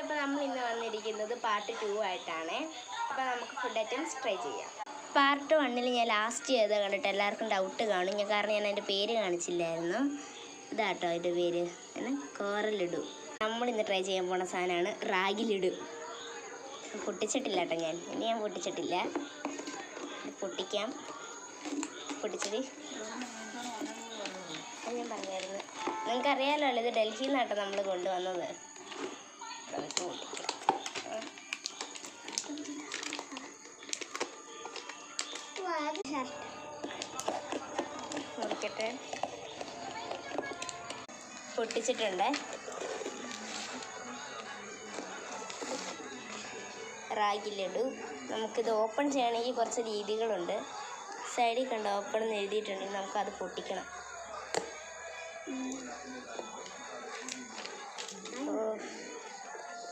അപ്പോൾ നമ്മൾ ഇന്ന് വന്നിരിക്കുന്നത് പാർട്ട് ടു ആയിട്ടാണ്. അപ്പോൾ നമുക്ക് ഫുഡ് ഐറ്റംസ് ട്രൈ ചെയ്യാം. പാർട്ട് വണ്ണിൽ ഞാൻ ലാസ്റ്റ് ചെയ്ത് കണ്ടിട്ട് എല്ലാവർക്കും ഡൗട്ട് കാണും. ഞാൻ കാരണം ഞാൻ അതിന്റെ പേര് കാണിച്ചില്ലായിരുന്നു. ഇതാട്ടോ അതിന്റെ പേര്. നമ്മൾ ഇന്ന് ട്രൈ ചെയ്യാൻ പോണ സാധനമാണ് റാഗി ലഡു പൊട്ടിച്ചിട്ടില്ല കേട്ടോ ഞാൻ. ഇനി ഞാൻ പൊട്ടിച്ചിട്ടില്ല. പൊട്ടിക്കാം. പൊട്ടിച്ചിട്ട് ഞാൻ പറഞ്ഞായിരുന്നു. നിങ്ങൾക്കറിയാലോ ഇത് ഡൽഹിയിൽ നിന്നാട്ടോ നമ്മൾ കൊണ്ടുവന്നത്. മുറിക്കട്ടെ പൊട്ടിച്ചിട്ടുണ്ട്. റാഗി ലഡു നമുക്കിത് ഓപ്പൺ ചെയ്യണമെങ്കിൽ കുറച്ച് രീതികളുണ്ട്. സൈഡിൽ കണ്ട് ഓപ്പൺ എന്ന് എഴുതിയിട്ടുണ്ടെങ്കിൽ നമുക്കത് പൊട്ടിക്കണം.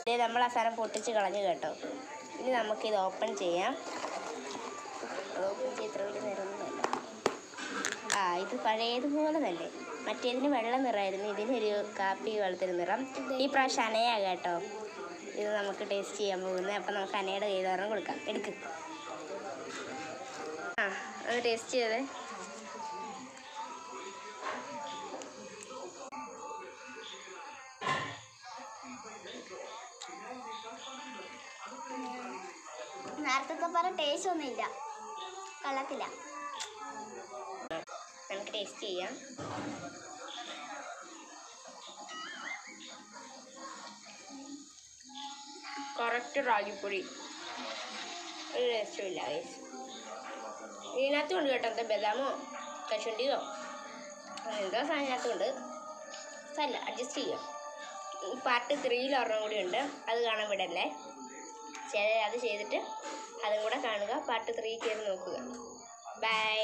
ദേ നമ്മൾ ആ സാധനം പൊട്ടിച്ച് കളഞ്ഞു കേട്ടോ. ഇനി നമുക്കിത് ഓപ്പൺ ചെയ്യാം. ഓപ്പൺ ചെയ്ത്ര വേണ്ട ആ ഇത് പഴയതുപോലെ തന്നെ മറ്റേതിന് വെള്ള നിറമായിരുന്നു. ഇതിനൊരു കാപ്പി വെള്ളത്തിന് നിറം. ഈ പ്രാവശ്യം അനയാ കേട്ടോ. ഇത് നമുക്ക് ടേസ്റ്റ് ചെയ്യാൻ പോകുന്നത്. അപ്പം നമുക്ക് അനയുടെ കയ്യിൽ കൊടുക്കാം. എടുക്ക്. ആ അത് ടേസ്റ്റ് ചെയ്തേ. നേരത്തെ പറഞ്ഞ ടേസ്റ്റ് ഒന്നുമില്ല. കള്ളത്തില്ല. നമുക്ക് ടേസ്റ്റ് ചെയ്യാം. കറക്റ്റ് റാഗിപ്പൊടി. ഒരു രസമില്ല ഇതിനകത്തും ഉണ്ട് കേട്ടോ എന്താ ബദാമോ കശുണ്ടിയോ എന്താ സാധനം ഇതിനകത്തുണ്ട്. അല്ല അഡ്ജസ്റ്റ് ചെയ്യാം. പാർട്ട് ത്രീയിൽ ഒരെണ്ണം കൂടി ഉണ്ട്. അത് കാണാൻ വിടല്ലേ? അത് ചെയ്തിട്ട് അതും കൂടെ കാണുക. പാർട്ട് ത്രീ കയറി നോക്കുക. ബൈ.